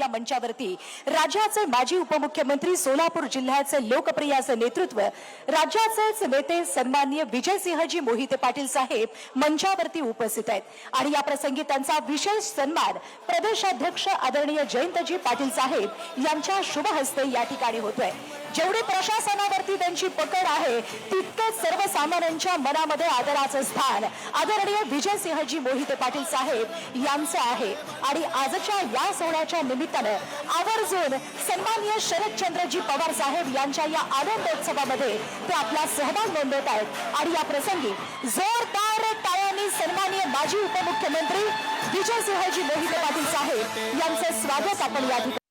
या मंचावरती. राज्याचे माजी उपमुख्यमंत्री सोलापूर जिल्ह्याचे लोकप्रिय नेतृत्व राज्याचेच नेते सन्माननीय विजयसिंहजी मोहिते पाटील साहेब मंचावरती उपस्थित आहेत. आणि या प्रसंगी त्यांचा विशेष सन्मान प्रदेशाध्यक्ष आदरणीय जयंतजी पाटील साहेब यांच्या शुभ हस्ते या ठिकाणी होतोय. जेवढी प्रशासनावरती त्यांची पकड आहे तितकंच सर्वसामान्यांच्या मनामध्ये आदराचं स्थान. आदरणीय विजयसिंहजी मोहिते पाटील साहेब यांचं आहे. आणि आजच्या या सोहळ्याच्या निमित्तानं आवर्जून सन्माननीय शरदचंद्रजी पवार साहेब यांच्या या आनंदोत्सवामध्ये ते आपला सहभाग नोंदवत आहेत. आणि या प्रसंगी जोरदार टाळ्यांनी सन्माननीय माजी उपमुख्यमंत्री विजयसिंहजी मोहिते पाटील साहेब यांचं स्वागत आपण या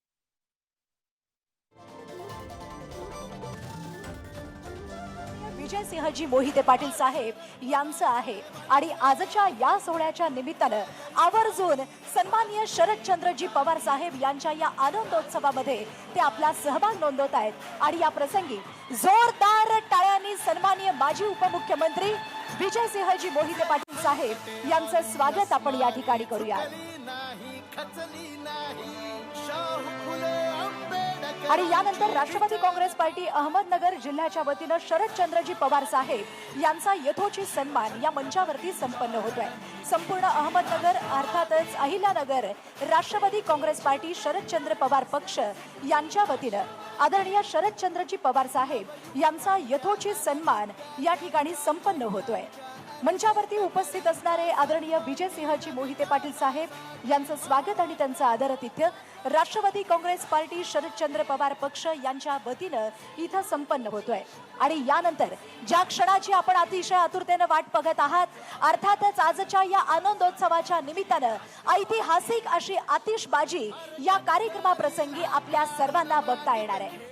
विजय विजयसिंहजी मोहिते पाटील साहेब यांचं आहे. आणि आजच्या या सोहळ्याच्या निमित्तानं आवर्जून सन्माननीय शरदचंद्रजी पवार साहेब यांच्या या आनंदोत्सवामध्ये ते आपला सहभाग नोंदवत आहेत. आणि या प्रसंगी जोरदार टाळ्यांनी सन्माननीय माजी उपमुख्यमंत्री विजयसिंहजी मोहिते पाटील साहेब यांचं स्वागत आपण या ठिकाणी करूया. आणि यानंतर राष्ट्रवादी काँग्रेस पार्टी अहमदनगर जिल्ह्याच्या वतीनं शरदचंद्रजी पवार साहेब यांचा यथोचित सन्मान या मंचावरती संपन्न होतोय. संपूर्ण अहमदनगर अर्थातच अहिल्यानगर राष्ट्रवादी काँग्रेस पार्टी शरदचंद्र पवार पक्ष यांच्या वतीनं आदरणीय शरदचंद्रजी पवार साहेब यांचा यथोचित सन्मान या ठिकाणी संपन्न होतोय. मंचावरती उपस्थित असणारे आदरणीय विजयसिंहजी मोहिते पाटील साहेब यांचं स्वागत आणि त्यांचं आदरातिथ्य राष्ट्रवादी काँग्रेस पार्टी शरदचंद्र पवार पक्ष यांच्या वतीनं इथं संपन्न होतोय. आणि यानंतर ज्या क्षणाची आपण अतिशय आतुरतेनं वाट बघत आहात अर्थातच आजच्या या आनंदोत्सवाच्या निमित्तानं ऐतिहासिक अशी आतिषबाजी या कार्यक्रमाप्रसंगी आपल्या सर्वांना बघता येणार आहे.